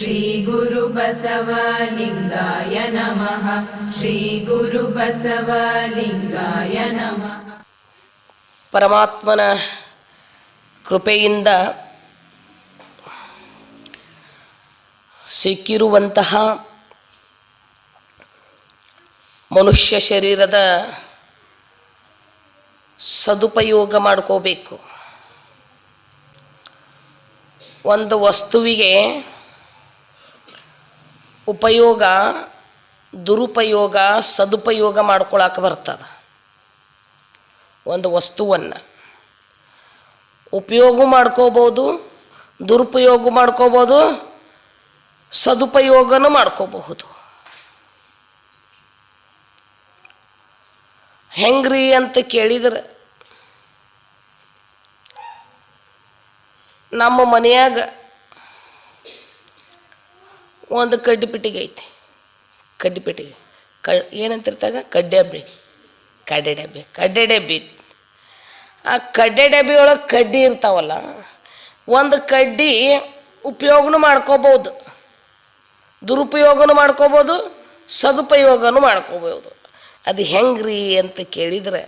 श्रीगुरुबसवलिङ्गाय नमः श्रीगुरुबसवलिङ्गाय नमः ಪರಮಾತ್ಮನ ಕೃಪೆಯಿಂದ ಸಿಕ್ಕಿರುವಂತಹ ಮನುಷ್ಯ ಶರೀರದ ಸದುಪಯೋಗ ಮಾಡ್ಕೋಬೇಕು ಒಂದು ವಸ್ತುವಿಗೆ ಉಪಯೋಗ, ದುರುಪಯೋಗ, ಸದುಪಯೋಗ ಮಾಡ್ಕೊಳಕ್ಕೆ ಬರ್ತದೆ. ಒಂದು ವಸ್ತುವನ್ನು ಉಪಯೋಗ ಮಾಡ್ಕೋಬೋದು, ದುರುಪಯೋಗ ಮಾಡ್ಕೋಬೋದು, ಸದುಪಯೋಗನೂ ಮಾಡ್ಕೋಬಹುದು. ಹೆಂಗ್ರಿ ಅಂತ ಕೇಳಿದ್ರೆ ನಮ್ಮ ಮನೆಯಾಗ ಒಂದು ಕಡ್ಡಿ ಪೆಟ್ಟಿಗೆ ಐತಿ. ಕಡ್ಡಿ ಪೆಟ್ಟಿಗೆ ಕ, ಏನಂತಿರ್ತಾಗ? ಕಡ್ಡೆ ಡಬ್ಬಿ. ಕಡ್ಡೆ ಡಬ್ಬಿ. ಕಡ್ಡೆ ಡಬ್ಬಿ. ಆ ಕಡ್ಡೆ ಡಬ್ಬಿ ಒಳಗೆ ಕಡ್ಡಿ ಇರ್ತಾವಲ್ಲ, ಒಂದು ಕಡ್ಡಿ ಉಪಯೋಗನೂ ಮಾಡ್ಕೋಬೋದು. ದುರುಪಯೋಗನೂ ಮಾಡ್ಕೋಬೋದು, ಸದುಪಯೋಗನೂ ಮಾಡ್ಕೋಬೋದು. ಅದು ಹೆಂಗ್ರಿ ಅಂತ ಕೇಳಿದ್ರೆ,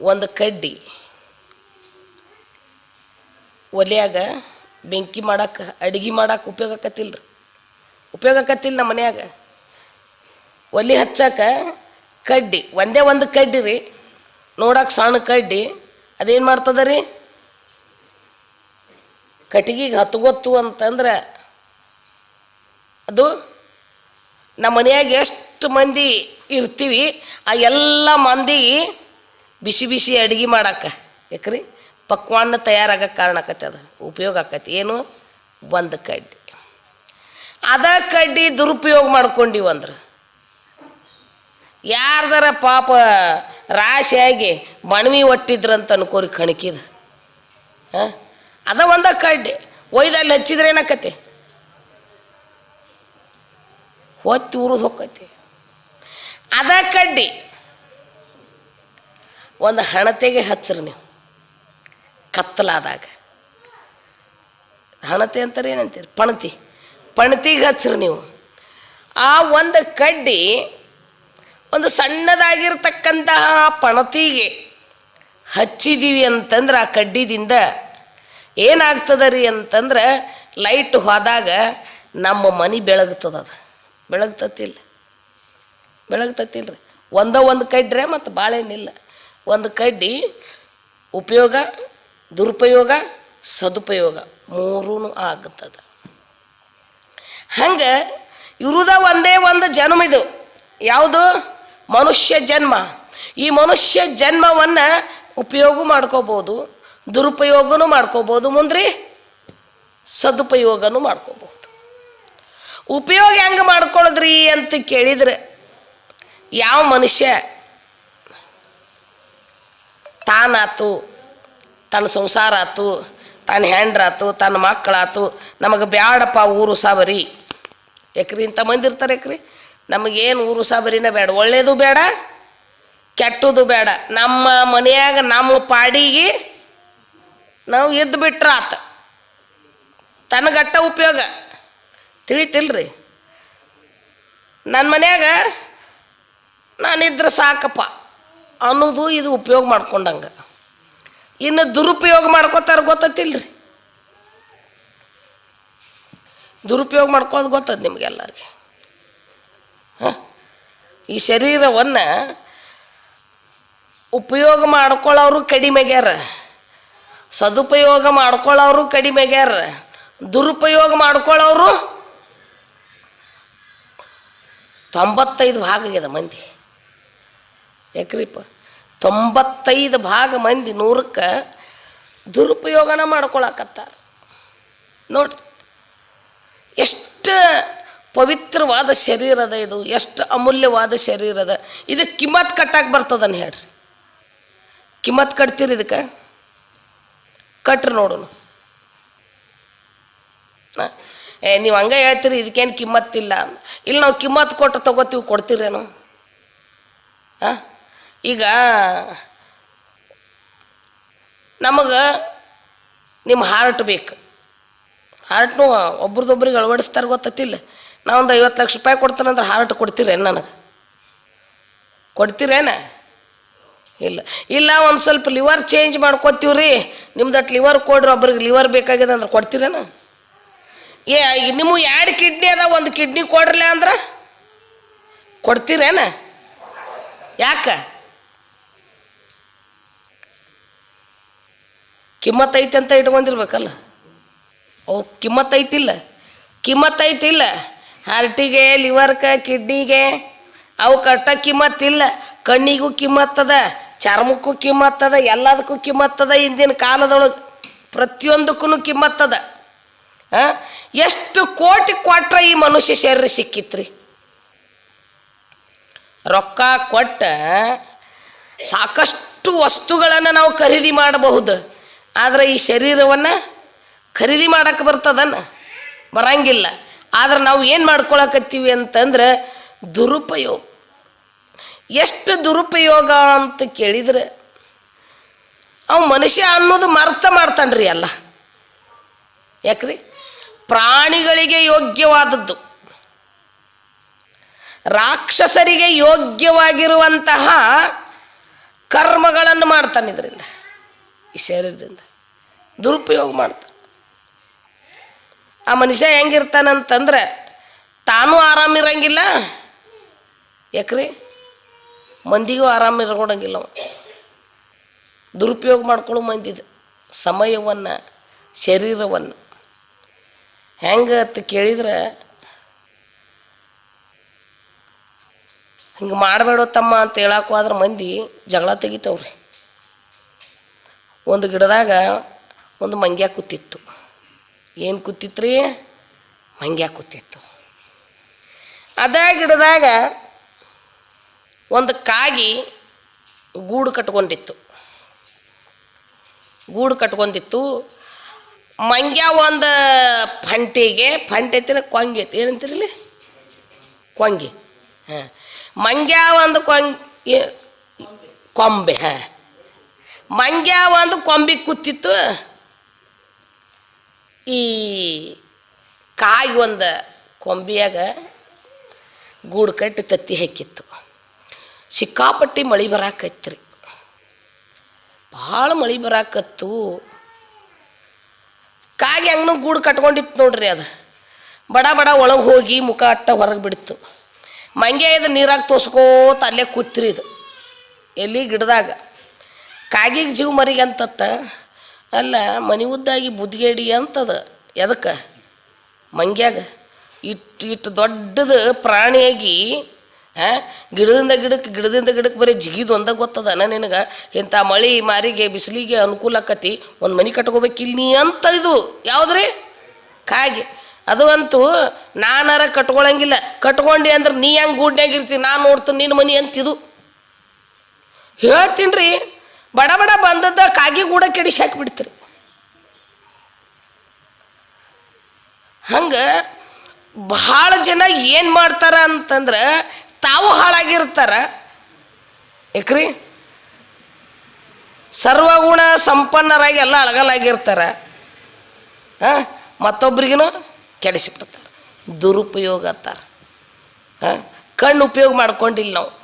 ಒಂದು ಕಡ್ಡಿ ಒಲೆಯಾಗ ಬೆಂಕಿ ಮಾಡಕ್ಕೆ ಅಡುಗೆ ಮಾಡಕ್ಕೆ ಉಪಯೋಗ ಆಕತಿಲ್ಲ ರೀ ಉಪಯೋಗ ಆಕತಿಲ್ಲ ನಮ್ಮ ಮನ್ಯಾಗ. ಒಲೆ ಹಚ್ಚಕ್ಕೆ ಕಡ್ಡಿ, ಒಂದೇ ಒಂದು ಕಡ್ಡಿ ರೀ. ನೋಡಕ್ಕೆ ಸಣ್ಣ ಕಡ್ಡಿ, ಅದೇನು ಮಾಡ್ತದ ರೀ? ಕಟ್ಟಿಗೆಗೆ ಹತ್ಗೊತ್ತು ಅಂತಂದ್ರೆ ಅದು ನಮ್ಮ ಮನ್ಯಾಗ ಎಷ್ಟು ಮಂದಿ ಇರ್ತೀವಿ, ಆ ಎಲ್ಲ ಮಂದಿಗೆ ಬಿಸಿ ಬಿಸಿ ಅಡುಗೆ ಮಾಡಕ್ಕೆ ಯಾಕ್ರಿ? ಪಕ್ವಾನ್ನ ತಯಾರಾಗಕ್ಕೆ ಕಾರಣ ಆಕತಿ ಅದು, ಉಪಯೋಗ ಆಕತಿ. ಏನು? ಒಂದು ಕಡ್ಡಿ. ಅದ ಕಡ್ಡಿ ದುರುಪಯೋಗ ಮಾಡ್ಕೊಂಡಿವು ಅಂದ್ರೆ. ಯಾರ್ದಾರ ಪಾಪ ರಾಶಿಯಾಗಿ ಬಣವಿ ಒಟ್ಟಿದ್ರಂತ ಅನ್ಕೋರಿ ಕಣಕಿದ. ಹಾಂ? ಅದ ಒಂದ ಕಡ್ಡಿ. ಒಯ್ದಲ್ಲಿ ಹಚ್ಚಿದ್ರೆ ಏನಾಕತಿ? ಹೊತ್ತಿ ಉರಿದು ಹೊಕ್ಕತಿ ಅದ ಕಡ್ಡಿ. ಒಂದು ಹಣತೆಗೆ ಹಚ್ಚ್ರಿ ನೀವು. ಕತ್ತಲಾದಾಗ. ಹಣತೆ ಅಂತಾರೆ ಏನಂತೀರಿ? ಪಣತಿ. ಪಣತಿಗೆ ಹಚ್ಚ್ರಿ ನೀವು. ಆ ಒಂದು ಕಡ್ಡಿ ಒಂದು ಸಣ್ಣದಾಗಿರ್ತಕ್ಕಂತಹ ಪಣತಿಗೆ ಹಚ್ಚಿದೀವಿ ಅಂತಂದ್ರೆ ಆ ಕಡ್ಡಿದಿಂದ ಏನಾಗ್ತದ ರೀ ಅಂತಂದ್ರೆ ಲೈಟ್ ಹೋದಾಗ ನಮ್ಮ ಮನೆ ಬೆಳಗ್ತದ ಅದು. ಬೆಳಗ್ತತಿಲ್ಲ. ಬೆಳಗ್ತತಿಲ್ಲ ರೀ ಒಂದೋ ಒಂದು ಕಡ್ಡ್ರೆ ಮತ್ತು ಬಾಳೆಹಣ್ಣಿಲ್ಲ ಒಂದು ಕಡ್ಡಿ ಉಪಯೋಗ ದುರುಪಯೋಗ, ಸದುಪಯೋಗ ಮೂರೂ ಆಗುತ್ತದೆ. ಹಂಗೆ ಇರುದ ಒಂದೇ ಒಂದು ಜನ್ಮ ಇದು. ಯಾವುದು? ಮನುಷ್ಯ ಜನ್ಮ. ಈ ಮನುಷ್ಯ ಜನ್ಮವನ್ನು ಉಪಯೋಗ ಮಾಡ್ಕೋಬೋದು, ದುರುಪಯೋಗನೂ ಮಾಡ್ಕೋಬೋದು ಮುಂದ್ರಿ ಸದುಪಯೋಗನೂ ಮಾಡ್ಕೋಬಹುದು. ಉಪಯೋಗ ಹೆಂಗೆ ಮಾಡ್ಕೊಳ್ಳೋದ್ರಿ ಅಂತ ಕೇಳಿದ್ರೆ ಯಾವ ಮನುಷ್ಯ ತಾನಾತು ತನ್ನ ಸಂಸಾರ ಆತು, ತನ್ನ ಹೆಂಡ್ರಾತು, ತನ್ನ ಮಕ್ಕಳಾತು, ನಮಗೆ ಬ್ಯಾಡಪ್ಪ ಊರು ಸಾಬರಿ. ಯಾಕ್ರಿ ಇಂಥ ಮಂದಿ ಇರ್ತಾರೆ ಯಾಕ್ರಿ ನಮಗೇನು ಊರು ಸಾಬರಿನ ಬೇಡ. ಒಳ್ಳೇದು ಬೇಡ ಕೆಟ್ಟದು ಬೇಡ. ನಮ್ಮ ಮನೆಯಾಗ ನಮ್ಮ ಪಾಡಿಗೆ ನಾವು ಎದ್ದು ಬಿಟ್ರೆ ಆತ. ತನಗಟ್ಟ ಉಪಯೋಗ. ತಿಳಿತಿಲ್ರಿ. ನನ್ನ ಮನ್ಯಾಗ ನಾನಿದ್ರೆ ಸಾಕಪ್ಪ ಅನ್ನೋದು ಇದು ಉಪಯೋಗ ಮಾಡ್ಕೊಂಡಂಗೆ. ಇನ್ನು ದುರುಪಯೋಗ ಮಾಡ್ಕೋತಾರ ಗೊತ್ತತಿಲ್ರಿ ದುರುಪಯೋಗ ಮಾಡ್ಕೋದು ಗೊತ್ತದ ನಿಮಗೆಲ್ಲರಿಗೆ? ಹಾಂ? ಈ ಶರೀರವನ್ನು ಉಪಯೋಗ ಮಾಡ್ಕೊಳ್ಳೋರು ಕಡಿಮೆಗ್ಯಾರ ಸದುಪಯೋಗ ಮಾಡ್ಕೊಳ್ಳೋರು ಕಡಿಮೆಗ್ಯಾರ ದುರುಪಯೋಗ ಮಾಡ್ಕೊಳ್ಳೋರು ತೊಂಬತ್ತೈದು ಭಾಗ ಆಗ್ಯದ ಮಂದಿ. ಯಾಕ್ರಿಪ್ಪ? ತೊಂಬತ್ತೈದು ಭಾಗ ಮಂದಿ ನೂರಕ್ಕೆ ದುರುಪಯೋಗನ ಮಾಡ್ಕೊಳಕತ್ತಾರ. ನೋಡ್ರಿ, ಎಷ್ಟು ಪವಿತ್ರವಾದ ಶರೀರದ ಇದು, ಎಷ್ಟು ಅಮೂಲ್ಯವಾದ ಶರೀರದ ಇದು ಕಿಮ್ಮತ್ ಕಟ್ಟಕ್ಕೆ ಬರ್ತದನ್ನು ಹೇಳ್ರಿ. ಕಿಮ್ಮತ್ ಕಟ್ತೀರಿ ಇದಕ್ಕೆ? ಕಟ್ರಿ ನೋಡೋಣ? ಏ, ನೀವು ಹಂಗೆ ಹೇಳ್ತೀರಿ, ಇದಕ್ಕೇನು ಕಿಮ್ಮತ್ತಿಲ್ಲ. ಇಲ್ಲ ಇಲ್ಲಿ ನಾವು ಕಿಮ್ಮತ್ತು ಕೊಟ್ಟು ತಗೋತೀವಿ, ಕೊಡ್ತೀರೇನು? ಹಾಂ? ಈಗ ನಮಗೆ ನಿಮ್ಮ ಹಾರ್ಟ್ ಬೇಕು. ಹಾರ್ಟ್ನು ಒಬ್ರದೊಬ್ರಿಗೆ ಅಳವಡಿಸ್ತಾರೆ ಗೊತ್ತತಿಲ್ಲ. ನಾವೊಂದು ಐವತ್ತು ಲಕ್ಷ ರೂಪಾಯಿ ಕೊಡ್ತಾನಂದ್ರೆ ಹಾರ್ಟ್ ಕೊಡ್ತೀರೇನು ನನಗೆ? ಕೊಡ್ತೀರೇನ? ಇಲ್ಲ. ಇಲ್ಲ, ಒಂದು ಸ್ವಲ್ಪ ಲಿವರ್ ಚೇಂಜ್ ಮಾಡ್ಕೊತೀವಿ ರೀ ನಿಮ್ದಟ್ಟು ಲಿವರ್ ಕೊಡ್ರಿ, ಒಬ್ರಿಗೆ ಲಿವರ್ ಬೇಕಾಗಿದೆ ಅಂದ್ರೆ ಕೊಡ್ತೀರೇನ? ಏ ನಿಮಗೆ ಎರಡು ಕಿಡ್ನಿ ಅದ, ಒಂದು ಕಿಡ್ನಿ ಕೊಡ್ರಲ್ಲ ಅಂದ್ರೆ ಕೊಡ್ತೀರೇನ? ಯಾಕೆ? ಕಿಮ್ಮತ್ ಐತಿ ಅಂತ ಇಟ್ಕೊಂಡಿರ್ಬೇಕಲ್ಲ? ಅವು ಕಿಮ್ಮತ್ ಐತಿಲ್ಲ ಕಿಮ್ಮತ್ ಐತಿಲ್ಲ ಹಾರ್ಟಿಗೆ, ಲಿವರ್ಕ, ಕಿಡ್ನಿಗೆ, ಅವು ಕಟ್ಟ ಕಿಮ್ಮತ್ತಿಲ್ಲ. ಕಣ್ಣಿಗೂ ಕಿಮ್ಮತ್ತದ, ಚರ್ಮಕ್ಕೂ ಕಿಮ್ಮತ್ತದ, ಎಲ್ಲದಕ್ಕೂ ಕಿಮ್ಮತ್ತದ. ಇಂದಿನ ಕಾಲದೊಳಗೆ ಪ್ರತಿಯೊಂದಕ್ಕೂ ಕಿಮ್ಮತ್ತದ. ಹಾಂ ಎಷ್ಟು ಕೋಟಿ ಕೊಟ್ರೆ ಈ ಮನುಷ್ಯ ಶರೀರ ಸಿಕ್ಕಿತ್ರಿ? ರೊಕ್ಕ ಕೊಟ್ಟ ಸಾಕಷ್ಟು ವಸ್ತುಗಳನ್ನು ನಾವು ಖರೀದಿ ಮಾಡಬಹುದು. ಆದರೆ ಈ ಶರೀರವನ್ನು ಖರೀದಿ ಮಾಡಕ್ಕೆ ಬರ್ತದನ್ನ? ಬರಂಗಿಲ್ಲ. ಆದ್ರೆ ನಾವು ಏನು ಮಾಡ್ಕೊಳಕತ್ತೀವಿ ಅಂತಂದ್ರೆ ದುರುಪಯೋಗ. ಎಷ್ಟು ದುರುಪಯೋಗ ಅಂತ ಕೇಳಿದ್ರೆ ಅವ ಮನುಷ್ಯ ಅನ್ನೋದು ಮರ್ತ ಮಾಡ್ತಾನ್ರಿ ಅಲ್ಲ. ಯಾಕ್ರಿ? ಪ್ರಾಣಿಗಳಿಗೆ ಯೋಗ್ಯವಾದದ್ದು. ರಾಕ್ಷಸರಿಗೆ ಯೋಗ್ಯವಾಗಿರುವಂತಹ ಕರ್ಮಗಳನ್ನು ಮಾಡ್ತಾನೆ ಇದರಿಂದ. ಈ ಶರೀರದಿಂದ ದುರುಪಯೋಗ ಮಾಡ್ತಾನೆ ಆ ಮನುಷ್ಯ ಹೆಂಗಿರ್ತಾನಂತಂದ್ರೆ ತಾನೂ ಆರಾಮಿರಂಗಿಲ್ಲ ಯಾಕ್ರಿ? ಮಂದಿಗೂ ಆರಾಮ ಇರ್ಕೊಡಂಗಿಲ್ಲ ಅವ. ದುರುಪಯೋಗ ಮಾಡ್ಕೊಳ್ಳೋ ಮಂದಿದ ಸಮಯವನ್ನು, ಶರೀರವನ್ನು. ಹೆಂಗೆ ಅಂತ ಕೇಳಿದ್ರೆ, ಹಿಂಗೆ ಮಾಡಬೇಡ ತಮ್ಮ ಅಂತ ಹೇಳಕ್ಕೆ ಹೋದ್ರೆ ಮಂದಿ ಜಗಳ ತೆಗಿತಾವ್ರಿ. ಒಂದು ಗಿಡದಾಗ ಒಂದು ಮಂಗ್ಯ ಕೂತಿತ್ತು. ಏನು ಕೂತಿತ್ರಿ? ಮಂಗ್ಯ ಕೂತಿತ್ತು. ಅದೇ ಗಿಡದಾಗ ಒಂದು ಕಾಗಿ ಗೂಡು ಕಟ್ಕೊಂಡಿತ್ತು. ಗೂಡು ಕಟ್ಕೊಂಡಿತ್ತು. ಮಂಗ್ಯ ಒಂದು ಫಂಟಿಗೆ, ಫಂಟಿ ಐತಿನ ಕೊಂಗಿ ಐತಿ. ಏನಂತೀರಲ್ಲಿ ಕೊಂಗಿ. ಹಾಂ. ಮಂಗ್ಯ ಒಂದು ಕೊಂಗಿ ಕೊಂಬೆ, ಹಾಂ. ಮಂಗ್ಯ ಒಂದು ಕೊಂಬಿ ಕೂತಿತ್ತು. ಈ ಕಾಯಿ ಒಂದು ಕೊಂಬಿಯಾಗ ಗೂಡು ಕಟ್ಟಿ ತತ್ತಿ ಹಾಕಿತ್ತು. ಸಿಕ್ಕಾಪಟ್ಟಿ ಮಳೆ ಬರಾಕೈತ್ರಿ. ಭಾಳ ಮಳೆ ಬರಾಕತ್ತು. ಕಾಗಿ ಹಂಗೂ ಗೂಡು ಕಟ್ಕೊಂಡಿತ್ತು ನೋಡ್ರಿ ಅದು. ಬಡ ಬಡ ಒಳಗೆ ಹೋಗಿ ಮುಖ ಅಟ್ಟ ಹೊರಗೆ ಬಿಡ್ತು. ಮಂಗೆ ಇದು ನೀರಾಗ ತೋಸ್ಕೋತ ಅಲ್ಲೇ ಕೂತ್ರಿ ಇದು. ಎಲ್ಲಿ ಗಿಡದಾಗ. ಕಾಗಿಗೆ ಜೀವ ಮರಿಗೆ ಅಂತತ್ತ ಅಲ್ಲ, ಮನೆ ಉದ್ದಾಗಿ ಬುದ್ಗೇಡಿ ಅಂತದ. ಎದಕ್ಕೆ? ಮಂಗ್ಯಾಗ. ಇಟ್ಟು ಇಟ್ಟು ದೊಡ್ಡದು ಪ್ರಾಣಿಯಾಗಿ ಹಾಂ ಗಿಡದಿಂದ ಗಿಡಕ್ಕೆ ಗಿಡದಿಂದ ಗಿಡಕ್ಕೆ ಬರೀ ಜಿಗಿದು ಒಂದ ಗೊತ್ತದನ ನಿನಗೆ? ಇಂಥ ಮಳೆ ಮಾರಿಗೆ, ಬಿಸಿಲಿಗೆ ಅನುಕೂಲ ಆಕತಿ, ಒಂದು ಮನೆ ಕಟ್ಕೋಬೇಕಿಲ್ಲ ನೀ ಅಂತ ಇದು. ಯಾವುದ್ರಿ? ಕಾಗಿ. ಅದು ಅಂತೂ ನಾನಾರ ಕಟ್ಕೊಳಂಗಿಲ್ಲ. ಕಟ್ಕೊಂಡೆ ಅಂದ್ರೆ ನೀ ಹೆಂಗೆ ಗೂಡ್ನ್ಯಾಗ ಇರ್ತೀನಿ ನಾನು ನೋಡ್ತೀನಿ ನಿನ್ನ ಮನೆ ಅಂತಿದು. ಹೇಳ್ತೀನಿ ರೀ ಬಡ ಬಡ ಬಂದದ್ದ ಕಾಗಿ ಕೂಡ ಕೆಡಿಸಿ ಹಾಕಿಬಿಡ್ತೀರಿ. ಹಂಗೆ ಬಹಳ ಜನ ಏನು ಮಾಡ್ತಾರ ಅಂತಂದ್ರೆ ತಾವು ಹಾಳಾಗಿರ್ತಾರ. ಏಕ್ರಿ? ಸರ್ವಗುಣ ಸಂಪನ್ನರಾಗಿ ಎಲ್ಲ ಅಳಗಲಾಗಿರ್ತಾರ. ಹಾಂ ಮತ್ತೊಬ್ರಿಗೂ ಕೆಡಿಸಿಬಿಡ್ತಾರೆ ದುರುಪಯೋಗ ಅಂತಾರೆ. ಹಾಂ, ಕಣ್ಣು ಉಪಯೋಗ ಮಾಡ್ಕೊಂಡಿಲ್ಲ ನಾವು.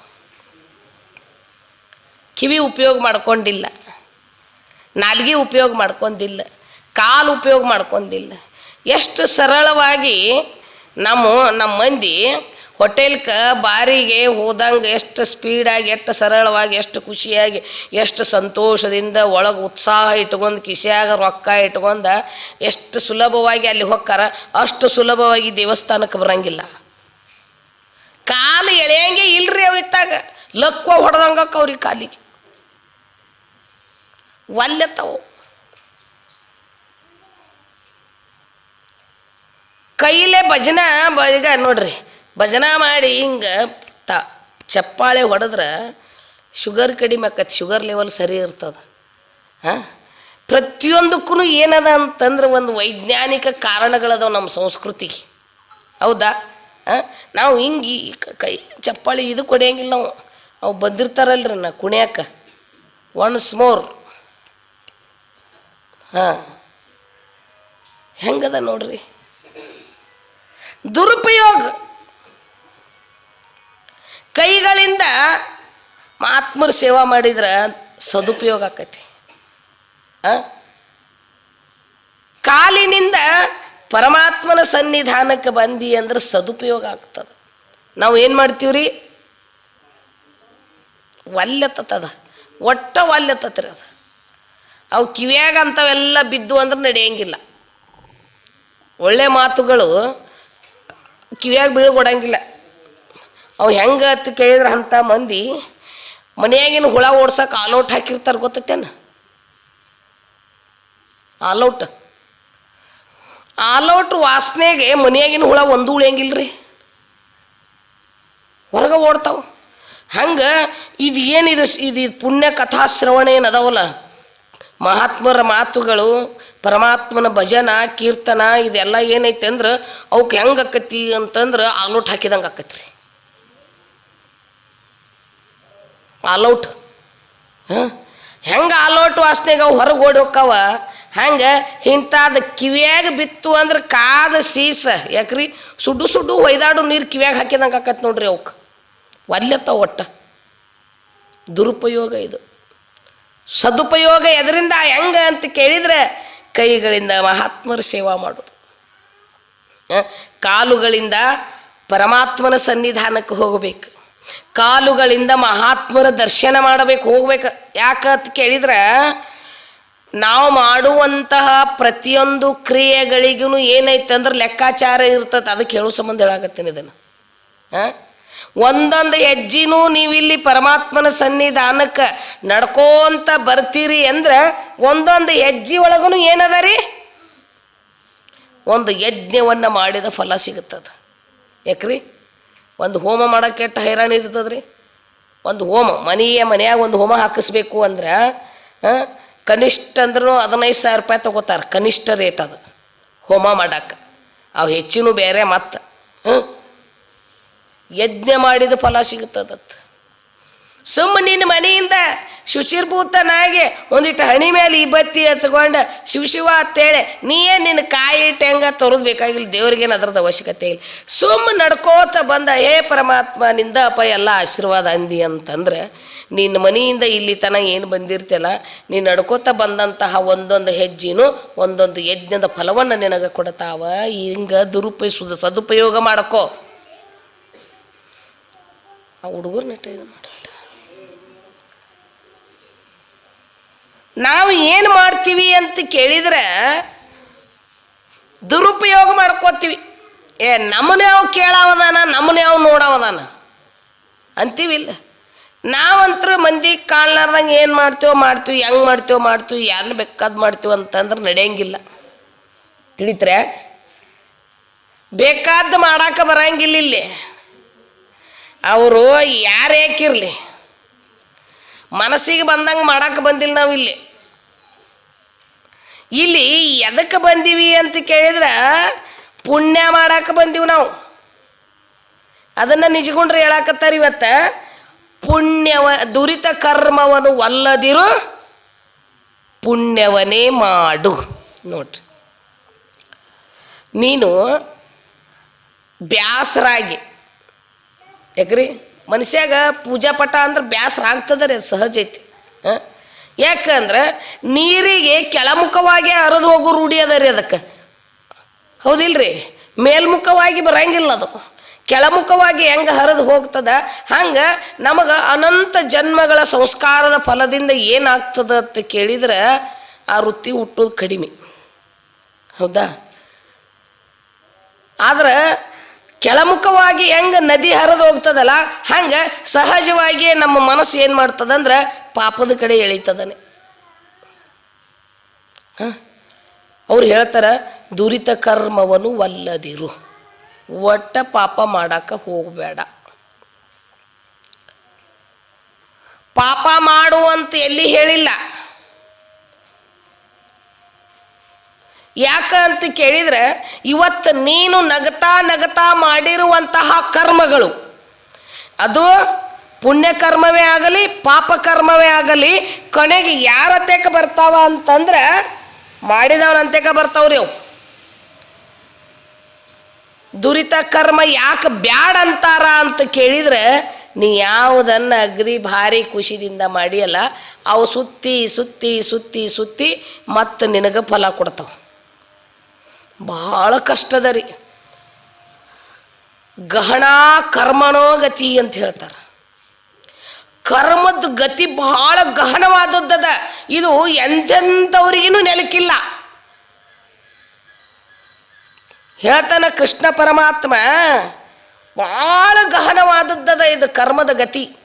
ಕಿವಿ ಉಪಯೋಗ ಮಾಡ್ಕೊಂಡಿಲ್ಲ. ನಾಲ್ಗೆ ಉಪಯೋಗ ಮಾಡ್ಕೊಂಡಿಲ್ಲ. ಕಾಲು ಉಪಯೋಗ ಮಾಡ್ಕೊಂಡಿಲ್ಲ. ಎಷ್ಟು ಸರಳವಾಗಿ ನಮ್ಮ ನಮ್ಮ ಮಂದಿ ಹೋಟೆಲ್ಕ ಬಾರಿಗೆ ಹೋದಂಗೆ ಎಷ್ಟು ಸ್ಪೀಡಾಗಿ, ಎಷ್ಟು ಸರಳವಾಗಿ, ಎಷ್ಟು ಖುಷಿಯಾಗಿ, ಎಷ್ಟು ಸಂತೋಷದಿಂದ ಒಳಗೆ ಉತ್ಸಾಹ ಇಟ್ಕೊಂಡು ಕಿಸಿಯಾಗ ರೊಕ್ಕ ಇಟ್ಕೊಂಡು ಎಷ್ಟು ಸುಲಭವಾಗಿ ಅಲ್ಲಿ ಹೋಗ್ತಾರ ಅಷ್ಟು ಸುಲಭವಾಗಿ ದೇವಸ್ಥಾನಕ್ಕೆ ಬರಂಗಿಲ್ಲ. ಕಾಲು ಎಳೆಯಂಗೆ ಇಲ್ರಿ ಅವಿತ್ತಾಗ ಲಕ್ವ ಹೊಡೆದಂಗಕ್ಕೆ ಅವ್ರಿಗೆ ಕಾಲಿಗೆ. ಒಲ್ಲೆತ್ತವು. ಕೈಲೆ ಭಜನ ಬ- ಈಗ ನೋಡ್ರಿ, ಭಜನ ಮಾಡಿ ಹಿಂಗೆ ತ, ಚಪ್ಪಾಳೆ ಹೊಡೆದ್ರೆ ಶುಗರ್ ಕಡಿಮೆ ಆಕತಿ, ಶುಗರ್ ಲೆವೆಲ್ ಸರಿ ಇರ್ತದೆ. ಹಾಂ? ಪ್ರತಿಯೊಂದಕ್ಕೂ ಏನದ ಅಂತಂದ್ರೆ ಒಂದು ವೈಜ್ಞಾನಿಕ ಕಾರಣಗಳದಾವ ನಮ್ಮ ಸಂಸ್ಕೃತಿಗೆ. ಹೌದಾ? ಹಾಂ? ನಾವು ಹಿಂಗೆ ಈ ಕ- ಚಪ್ಪಾಳಿ ಇದು ಕೊಡಿಯಂಗಿಲ್ಲ ನಾವು. ಅವು ಬಂದಿರ್ತಾರಲ್ರಿ ನಾ ಕುಣಿಯಾಕ. ಒನ್ಸ್ ಮೋರ್ ಹಾಂ. ಹೆಂಗದ ನೋಡ್ರಿ? ದುರುಪಯೋಗ. ಕೈಗಳಿಂದ ಆತ್ಮರ ಸೇವಾ ಮಾಡಿದ್ರೆ ಸದುಪಯೋಗ ಆಕತಿ? ಕಾಲಿನಿಂದ ಪರಮಾತ್ಮನ ಸನ್ನಿಧಾನಕ್ಕೆ ಬಂದಿ ಅಂದ್ರೆ ಸದುಪಯೋಗ ಆಗ್ತದೆ. ನಾವು ಏನು ಮಾಡ್ತೀವ್ರಿ? ಒಲ್ಲೆತ್ತದ ಒಟ್ಟ ಒಲ್ಲೆತ್ತತ್ರಿ ಅದು. ಅವು ಕಿವಿಯಾಗ ಅಂಥವೆಲ್ಲ ಬಿದ್ದು ಅಂದ್ರೆ ನಡೆಯಂಗಿಲ್ಲ. ಒಳ್ಳೆ ಮಾತುಗಳು ಕಿವಿಯಾಗ ಬೀಳ್ಕೊಡಂಗಿಲ್ಲ ಅವು ಹೆಂಗೆ ಅಂತ ಕೇಳಿದ್ರೆ ಅಂಥ ಮಂದಿ ಮನೆಯಾಗಿನ ಹುಳ ಓಡ್ಸಕ್ಕೆ ಆಲೌಟ್ ಹಾಕಿರ್ತಾರೆ ಗೊತ್ತೈತೇನು? ಆಲೌಟ್ ಆಲೌಟ್ ವಾಸನೆಗೆ ಮನೆಯಾಗಿನ ಹುಳ ಒಂದು ಉಳಿಯಂಗಿಲ್ರಿ. ಹೊರಗೆ ಓಡ್ತಾವೆ. ಹಂಗೆ ಇದು ಏನಿದು ಇದು ಪುಣ್ಯ ಕಥಾಶ್ರವಣ ಏನು ಅದಾವಲ್ಲ? ಮಹಾತ್ಮರ ಮಾತುಗಳು, ಪರಮಾತ್ಮನ ಭಜನ, ಕೀರ್ತನ, ಇದೆಲ್ಲ ಏನೈತೆ ಅಂದ್ರೆ ಅವಕ್ಕೆ ಹೆಂಗೆ ಆಕತಿ ಅಂತಂದ್ರೆ ಆಲೌಟ್ ಹಾಕಿದಂಗೆ ಆಕತ್ರಿ. ಆಲೌಟ್, ಹಾಂ? ಹೆಂಗೆ ಆಲೌಟ್ ವಾಸನೆಗೆ ಅವು ಹೊರಗೆ ಓಡಿ ಹೋಕ್ಕವ? ಹಂಗೆ ಇಂಥದ್ದು ಕಿವಿಯಾಗ ಬಿತ್ತು ಅಂದ್ರೆ ಕಾದ ಸೀಸ, ಯಾಕ್ರಿ? ಸುಡು ಸುಡು ಒಯ್ದಾಡು ನೀರು ಕಿವಿಯಾಗ ಹಾಕಿದಂಗೆ ಆಕತ್ ನೋಡ್ರಿ ಅವಕ್ಕೆ ಒಲ್ಲೆತ್ತ ಒಟ್ಟ. ದುರುಪಯೋಗ ಇದು. ಸದುಪಯೋಗ ಎದರಿಂದ, ಹೆಂಗ ಅಂತ ಕೇಳಿದ್ರೆ ಕೈಗಳಿಂದ ಮಹಾತ್ಮರ ಸೇವಾ ಮಾಡೋದು. ಕಾಲುಗಳಿಂದ ಪರಮಾತ್ಮನ ಸನ್ನಿಧಾನಕ್ಕೆ ಹೋಗಬೇಕು. ಕಾಲುಗಳಿಂದ ಮಹಾತ್ಮರ ದರ್ಶನ ಮಾಡಬೇಕು, ಹೋಗ್ಬೇಕು. ಯಾಕಂತ ಕೇಳಿದ್ರೆ, ನಾವು ಮಾಡುವಂತಹ ಪ್ರತಿಯೊಂದು ಕ್ರಿಯೆಗಳಿಗೂ ಏನೈತೆ ಅಂದ್ರೆ ಲೆಕ್ಕಾಚಾರ ಇರ್ತದೆ ಅದಕ್ಕೆ ಹೇಳೋ ಸಂಬಂಧ ಹೇಳಾಗತ್ತೇನೆ ಇದನ್ನು. ಹಾಂ? ಒಂದೊಂದು ಹೆಜ್ಜಿನೂ ನೀವಿಲ್ಲಿ ಪರಮಾತ್ಮನ ಸನ್ನಿಧಾನಕ್ಕೆ ನಡ್ಕೋಂತ ಬರ್ತೀರಿ ಅಂದ್ರೆ ಒಂದೊಂದು ಹೆಜ್ಜೆ ಒಳಗೂ ಏನದ ರೀ? ಒಂದು ಯಜ್ಞವನ್ನು ಮಾಡಿದ ಫಲ ಸಿಗುತ್ತದೆ. ಯಾಕ್ರಿ? ಒಂದು ಹೋಮ ಮಾಡೋಕ್ಕೆ ಎಷ್ಟು ಹೈರಾಣ ಇರ್ತದ್ರಿ ಒಂದು ಹೋಮ, ಮನೆಯ ಮನೆಯಾಗ ಒಂದು ಹೋಮ ಹಾಕಿಸ್ಬೇಕು ಅಂದ್ರೆ ಕನಿಷ್ಠ ಅಂದ್ರೂ ಹದಿನೈದು ಸಾವಿರ ರೂಪಾಯಿ ತಗೋತಾರೆ, ಕನಿಷ್ಠ ರೇಟ್ ಅದು, ಹೋಮ ಮಾಡಕ್ಕೆ ಅವು ಹೆಚ್ಚಿನೂ ಬೇರೆ ಮತ್ತು ಹ್ಞೂ ಯಜ್ಞ ಮಾಡಿದ ಫಲ ಸಿಗುತ್ತದತ್ತು. ಸುಮ್ಮ ನಿನ್ನ ಮನೆಯಿಂದ ಶುಚಿರ್ಭೂತನಾಗಿ ಒಂದಿಟ್ಟು ಹಣಿ ಮೇಲೆ ಈ ಬತ್ತಿ ಹಚ್ಕೊಂಡು ಶಿವ ಶಿವ ಅಂತೇಳಿ, ನೀಯೇ ನಿನ್ನ ಕಾಯಿ ಟೆಂಗ ತರೋದು ಬೇಕಾಗಿಲ್ಲ, ದೇವ್ರಿಗೇನು ಅದ್ರದ್ದು ಅವಶ್ಯಕತೆ ಇಲ್ಲ. ಸುಮ್ಮ ನಡ್ಕೋತ ಬಂದ, ಏ ಪರಮಾತ್ಮ ನಿಂದಪ್ಪ ಎಲ್ಲ ಆಶೀರ್ವಾದ ಅಂದಿ ಅಂತಂದ್ರೆ, ನಿನ್ನ ಮನೆಯಿಂದ ಇಲ್ಲಿ ತನ ಏನು ಬಂದಿರ್ತಿಯಲ್ಲ ನೀನು ನಡ್ಕೋತ ಬಂದಂತಹ ಒಂದೊಂದು ಹೆಜ್ಜೆನೂ ಒಂದೊಂದು ಯಜ್ಞದ ಫಲವನ್ನು ನಿನಗೆ ಕೊಡ್ತಾವ. ಹಿಂಗೆ ದುರುಪಯೋಗ ಸದುಪಯೋಗ ಮಾಡ್ಕೋ. ಆ ಹುಡುಗರು ನೆಟ್ಟ ಇದು ನಾವು ಏನು ಮಾಡ್ತೀವಿ ಅಂತ ಕೇಳಿದ್ರೆ ದುರುಪಯೋಗ ಮಾಡ್ಕೋತೀವಿ. ಏ ನಮ್ಮನ್ನ ಯಾವ ಕೇಳವದಾನ ನಮ್ಮನ್ನ ಯಾವ ನೋಡವದಾನ? ಅಂತೀವಿಲ್ಲ. ನಾವಂತರೂ ಮಂದಿ ಕಾಣ್ಲಾರ್ದಂಗೆ ಏನು ಮಾಡ್ತೀವೋ ಮಾಡ್ತೀವಿ, ಹೆಂಗೆ ಮಾಡ್ತೀವೋ ಮಾಡ್ತೀವಿ ಯಾರನ್ನ ಬೇಕಾದ್ ಮಾಡ್ತೀವಿ ಅಂತಂದ್ರೆ ನಡೆಯಂಗಿಲ್ಲ. ತಿಳಿತ್ರೆ ಬೇಕಾದ್ದು ಮಾಡಾಕ ಬರಂಗಿಲ್ಲ ಇಲ್ಲಿ. ಅವರು ಯಾರು ಯಾಕಿರಲಿ ಮನಸ್ಸಿಗೆ ಬಂದಂಗೆ ಮಾಡಕ್ಕೆ ಬಂದಿಲ್ಲ ನಾವು ಇಲ್ಲಿ. ಇಲ್ಲಿ ಎದಕ್ಕೆ ಬಂದೀವಿ ಅಂತ ಕೇಳಿದ್ರೆ ಪುಣ್ಯ ಮಾಡಕ್ಕೆ ಬಂದೀವಿ ನಾವು. ಅದನ್ನು ನಿಜಗುಂಡ್ರೆ ಹೇಳಾಕತ್ತಾರ ಇವತ್ತು, ಪುಣ್ಯವ, ದುರಿತ ಕರ್ಮವನ್ನು ಒಲ್ಲದಿರು ಪುಣ್ಯವನೇ ಮಾಡು. ನೋಡ್ರಿ. ನೀನು ಬ್ಯಾಸರಾಗಿ ಯಾಕ್ರಿ? ಮನುಷ್ಯಾಗ ಪೂಜಾ ಪಟ ಅಂದ್ರೆ ಬ್ಯಾಸರ ಆಗ್ತದ್ರಿ ಅದು ಸಹಜ ಐತಿ. ಯಾಕಂದ್ರೆ ನೀರಿಗೆ ಕೆಳಮುಖವಾಗಿ ಹರಿದು ಹೋಗೋ ರೂಢಿ ಅದ ಅದಕ್ಕೆ. ಹೌದಿಲ್ರಿ? ಮೇಲ್ಮುಖವಾಗಿ ಬರಂಗಿಲ್ಲ ಅದು. ಕೆಳಮುಖವಾಗಿ ಹೆಂಗೆ ಹರಿದು ಹೋಗ್ತದ, ಹಂಗೆ ನಮಗೆ ಅನಂತ ಜನ್ಮಗಳ ಸಂಸ್ಕಾರದ ಫಲದಿಂದ ಏನಾಗ್ತದ ಅಂತ ಕೇಳಿದ್ರೆ ಆ ವೃತ್ತಿ ಹುಟ್ಟೋದು ಕಡಿಮೆ. ಹೌದಾ? ಆದ್ರೆ ಕೆಳಮುಖವಾಗಿ ಹೆಂಗೆ ನದಿ ಹರಿದು ಹೋಗ್ತದಲ್ಲ, ಹಂಗೆ ಸಹಜವಾಗಿ ನಮ್ಮ ಮನಸ್ಸು ಏನು ಮಾಡ್ತದಂದ್ರೆ ಪಾಪದ ಕಡೆ ಎಳಿತದನೆ. ಹಾಂ? ಅವ್ರು ಹೇಳ್ತಾರೆ, ದುರಿತ ಕರ್ಮವನ್ನು ಒಲ್ಲದಿರು ಒಟ್ಟ ಪಾಪ ಮಾಡಾಕ ಹೋಗಬೇಡ ಪಾಪ ಮಾಡು ಅಂತ ಎಲ್ಲಿ ಹೇಳಿಲ್ಲ. ಯಾಕ ಅಂತ ಕೇಳಿದ್ರೆ ಇವತ್ತು ನೀನು ನಗತಾ ನಗತಾ ಮಾಡಿರುವಂತಹ ಕರ್ಮಗಳು. ಅದು ಪುಣ್ಯ ಕರ್ಮವೇ ಆಗಲಿ ಪಾಪ ಕರ್ಮವೇ ಆಗಲಿ, ಕೊನೆಗೆ ಯಾರ ತೇಕ ಬರ್ತಾವ ಅಂತಂದ್ರೆ ಮಾಡಿದವನ ಅಂತ್ಯಕ್ಕೆ ಬರ್ತಾವ್ರಿ ಅವು. ದುರಿತ ಕರ್ಮ ಯಾಕೆ ಬ್ಯಾಡ ಅಂತಾರ ಅಂತ ಕೇಳಿದ್ರೆ ನೀ ಯಾವುದನ್ನ ಅಗ್ರಿ ಭಾರಿ ಖುಷಿದಿಂದ ಮಾಡಿಯಲ್ಲ, ಅವು ಸುತ್ತಿ ಸುತ್ತಿ ಸುತ್ತಿ ಸುತ್ತಿ ಮತ್ತೆ ನಿನಗೆ ಫಲ ಕೊಡ್ತಾವ. ಭಾಳ ಕಷ್ಟದ ರೀ. ಗಹಣ ಕರ್ಮನೋ ಗತಿ ಅಂತ ಹೇಳ್ತಾರೆ. ಕರ್ಮದ ಗತಿ ಬಹಳ ಗಹನವಾದದ್ದದ. ಇದು ಎಂತೆಂಥವ್ರಿಗೂ ನೆಲಕ್ಕಿಲ್ಲ ಹೇಳ್ತಾನ ಕೃಷ್ಣ ಪರಮಾತ್ಮ ಬಹಳ ಗಹನವಾದದ್ದದ ಇದು ಕರ್ಮದ ಗತಿ.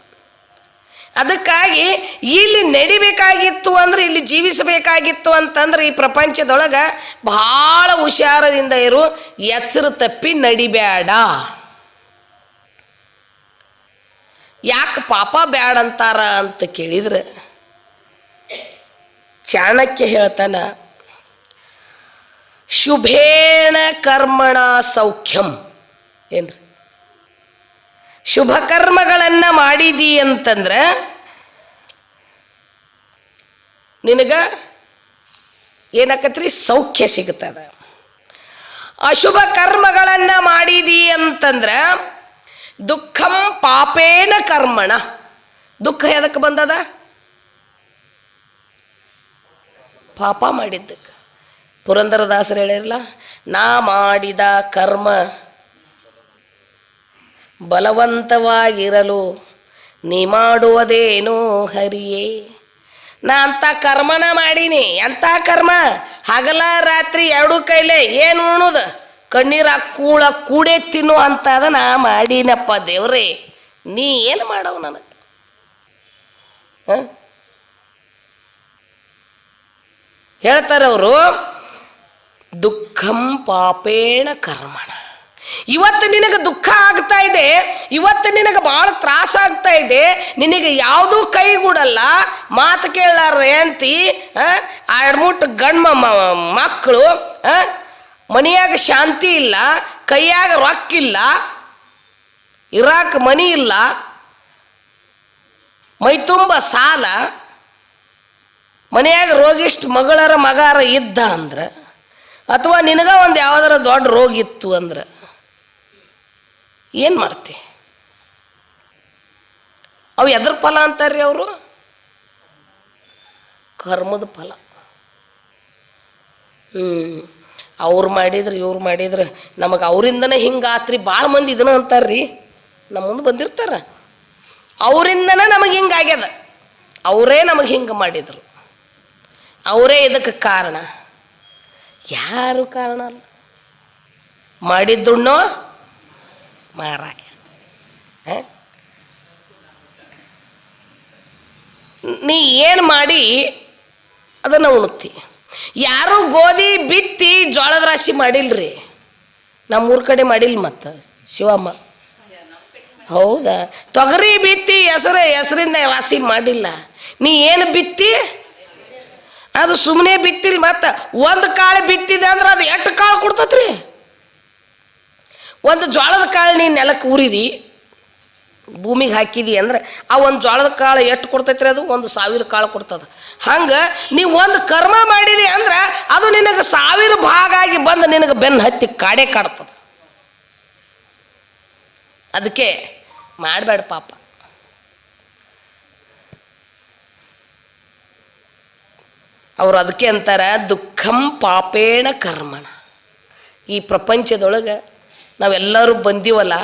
ಅದಕ್ಕಾಗಿ ಇಲ್ಲಿ ನಡಿಬೇಕಾಗಿತ್ತು ಅಂದ್ರೆ ಇಲ್ಲಿ ಜೀವಿಸಬೇಕಾಗಿತ್ತು ಅಂತಂದ್ರೆ ಈ ಪ್ರಪಂಚದೊಳಗೆ ಬಹಳ ಹುಷಾರದಿಂದ ಇರು, ಎಚ್ಚರ ತಪ್ಪಿ ನಡಿಬೇಡ ಯಾಕೆ ಪಾಪ ಬ್ಯಾಡ ಅಂತಾರ ಅಂತ ಕೇಳಿದ್ರೆ, ಚಾಣಕ್ಯ ಹೇಳ್ತಾನ ಶುಭೇಣ ಕರ್ಮಣ ಸೌಖ್ಯಂ ಏನ್ರಿ? ಶುಭ ಕರ್ಮಗಳನ್ನು ಮಾಡಿದಿ ಅಂತಂದ್ರೆ ನಿನಗ ಏನಾಕತ್ರಿ? ಸೌಖ್ಯ ಸಿಗ್ತದ ಅಶುಭ ಕರ್ಮಗಳನ್ನು ಮಾಡಿದಿ ಅಂತಂದ್ರೆ ದುಃಖಂ ಪಾಪೇನ ಕರ್ಮಣ. ದುಃಖ ಎದಕ್ಕೆ ಬಂದದ? ಪಾಪ ಮಾಡಿದ್ದಕ್ಕೆ. ಪುರಂದರದಾಸರು ಹೇಳಿರಲ್ಲ ನಾ ಮಾಡಿದ ಕರ್ಮ ಬಲವಂತವಾಗಿರಲು ನೀ ಮಾಡುವುದೇನೋ ಹರಿಯೇ. ನಾ ಅಂಥ ಕರ್ಮನ ಮಾಡೀನಿ ಎಂಥ ಕರ್ಮ? ಹಗಲ ರಾತ್ರಿ ಎರಡು ಕೈಲೆ ಏನು ಉಣುದು? ಕಣ್ಣೀರ ಕೂಳ ಕೂಡೆ ತಿನ್ನು ಅಂತದ ನಾ ಮಾಡೀನಪ್ಪ ದೇವ್ರೆ. ನೀ ಏನು ಮಾಡವು ನನಗೆ? ಹೇಳ್ತಾರೆ ಅವರು ದುಃಖಂ ಪಾಪೇಣ ಕರ್ಮಣ. ಇವತ್ತು ನಿನಗೆ ದುಃಖ ಆಗ್ತಾ ಇದೆ, ಇವತ್ತು ನಿನಗೆ ಬಹಳ ತ್ರಾಸ ಆಗ್ತಾ ಇದೆ, ನಿನಗೆ ಯಾವುದೂ ಕೈಗೂಡಲ್ಲ ಮಾತು ಕೇಳಾರ ಹೆಂಡ್ತಿ ಆಡ್ಮುಟ್ಟು ಗಂಡ ಮಕ್ಕಳು ಮನೆಯಾಗ ಶಾಂತಿ ಇಲ್ಲ, ಕೈಯಾಗ ರೊಕ್ಕಿಲ್ಲ ಇರಾಕ ಮನಿ ಇಲ್ಲ ಮೈತುಂಬ ಸಾಲ, ಮನೆಯಾಗ ರೋಗಿಷ್ಟು ಮಗಳರ ಮಗಾರ ಇದ್ದ ಅಂದ್ರೆ, ಅಥವಾ ನಿನಗ ಒಂದು ಯಾವ್ದಾರ ದೊಡ್ಡ ರೋಗ ಇತ್ತು ಅಂದ್ರೆ ಏನು ಮಾಡ್ತಿ? ಅವು ಎದ್ರ ಫಲ ಅಂತಾರ್ರಿ ಅವರು? ಕರ್ಮದ ಫಲ. ಹ್ಞೂ ಅವ್ರು ಮಾಡಿದ್ರೆ ಇವ್ರು ಮಾಡಿದ್ರೆ ನಮಗೆ ಅವರಿಂದನೇ ಹಿಂಗೆ ಆತ್ರಿ. ಭಾಳ ಮಂದಿ ಇದನ್ನ ಅಂತಾರ್ರಿ. ನಮ್ಮ ಮುಂದೆ ಬಂದಿರ್ತಾರ. ಅವರಿಂದನೇ ನಮಗೆ ಹಿಂಗಾಗ್ಯದ ಅವರೇ ನಮಗೆ ಹಿಂಗೆ ಮಾಡಿದರು. ಅವರೇ ಇದಕ್ಕೆ ಕಾರಣ. ಯಾರು ಕಾರಣ ಅಲ್ಲ? ಮಾಡಿದ್ದುಣ್ಣೋ ಮಾರಾಯ ಹಾಂ ನೀ ಏನು ಮಾಡಿ ಅದನ್ನು ಉಣ್ತಿ ಯಾರು ಗೋಧಿ ಬಿತ್ತಿ ಜೋಳದ ರಾಶಿ ಮಾಡಿಲ್ರಿ? ನಮ್ಮೂರ ಕಡೆ ಮಾಡಿಲ್ಲ ಮತ್ತು ಶಿವಮ್ಮ. ಹೌದಾ? ತೊಗರಿ ಬಿತ್ತಿ ಹೆಸರು ಹೆಸರಿಂದ ರಾಶಿ ಮಾಡಿಲ್ಲ. ನೀ ಏನು ಬಿತ್ತಿ? ಅದು ಸುಮ್ಮನೆ ಬಿತ್ತಿಲ್ಲ ಮತ್ತು ಒಂದು ಕಾಳು ಬಿತ್ತಿದೆ ಅಂದ್ರೆ ಅದು ಎಷ್ಟು ಕಾಳು ಕೊಡ್ತತ್ರಿ? ಒಂದು ಜೋಳದ ಕಾಳು ನೀನು ನೆಲಕ್ಕೆ ಊರಿದಿ, ಭೂಮಿಗೆ ಹಾಕಿದಿ ಅಂದ್ರೆ ಆ ಒಂದು ಜೋಳದ ಕಾಳು ಎಷ್ಟು ಕೊಡ್ತೈತ್ರಿ ಅದು? ಒಂದು ಸಾವಿರ ಕಾಳು ಕೊಡ್ತದ. ಹಂಗೆ ನೀವು ಒಂದು ಕರ್ಮ ಮಾಡಿದಿ ಅಂದ್ರೆ ಅದು ನಿನಗೆ ಸಾವಿರ ಭಾಗ ಆಗಿ ಬಂದು ನಿನಗೆ ಬೆನ್ನು ಹತ್ತಿ ಕಾಡೆ ಕಾಡ್ತದ. ಅದಕ್ಕೆ ಮಾಡಬೇಡ ಪಾಪ. ಅವ್ರು ಅದಕ್ಕೆ ಅಂತಾರೆ, ದುಃಖಂ ಪಾಪೇಣ ಕರ್ಮಣ. ಈ ಪ್ರಪಂಚದೊಳಗೆ ನಾವೆಲ್ಲರೂ ಬಂದೀವಲ್ಲ,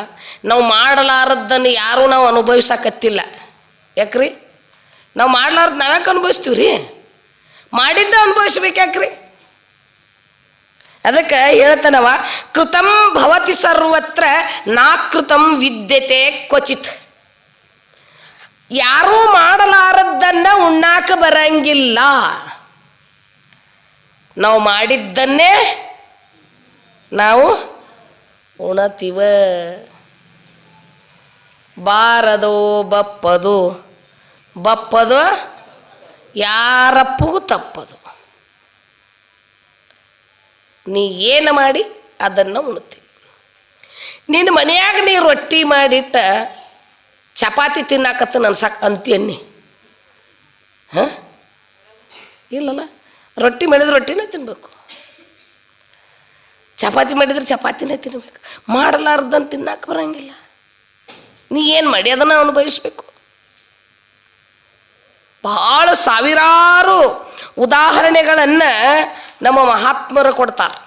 ನಾವು ಮಾಡಲಾರದ್ದನ್ನು ಯಾರೂ ನಾವು ಅನುಭವಿಸಕತ್ತಿಲ್ಲ. ಯಾಕ್ರಿ? ನಾವು ಮಾಡ್ಲಾರ್ದು ನಾವ್ಯಾಕೆ ಅನುಭವಿಸ್ತೀವಿ ರೀ ಮಾಡಿದ್ದ ಅನುಭವಿಸ್ಬೇಕು ಅದಕ್ಕೆ ಹೇಳ್ತಾನವ, ಕೃತಂ ಭವತಿ ಸರ್ವತ್ರ ನಾ ಕೃತಂ ವಿದ್ಯತೆ ಕ್ವಚಿತ್. ಯಾರೂ ಮಾಡಲಾರದ್ದನ್ನು ಉಣ್ಣಾಕ ಬರಂಗಿಲ್ಲ. ನಾವು ಮಾಡಿದ್ದನ್ನೇ ನಾವು ಉಣತೀವ. ಬಾರದೋ ಬಪ್ಪದು. ಬಪ್ಪದು ಯಾರಪ್ಪಗೂ ತಪ್ಪದು. ನೀ ಏನು ಮಾಡಿ ಅದನ್ನು ಉಣ್ತಿ. ನಿನ್ನ ಮನೆಯಾಗ ನೀ ರೊಟ್ಟಿ ಮಾಡಿಟ್ಟ ಚಪಾತಿ ತಿನ್ನಾಕತ್ತ ನನ್ನ ಸಾಕು ಅಂತೀಯನ್ನಿ. ಹಾಂ? ಇಲ್ಲಲ್ಲ, ರೊಟ್ಟಿ ಮಾಡಿದ ರೊಟ್ಟಿನೇ ತಿನ್ನಬೇಕು ಚಪಾತಿ ಮಾಡಿದ್ರೆ ಚಪಾತಿನೇ ತಿನ್ಬೇಕು. ಮಾಡಲಾರ್ದಂತ ತಿನ್ನಕ್ಕೆ ಬರಂಗಿಲ್ಲ. ನೀ ಏನು ಮಾಡಿ? ಅದನ್ನು ಅನುಭವಿಸ್ಬೇಕು ಬಹಳ ಸಾವಿರಾರು ಉದಾಹರಣೆಗಳನ್ನು ನಮ್ಮ ಮಹಾತ್ಮರು ಕೊಡ್ತಾರೆ.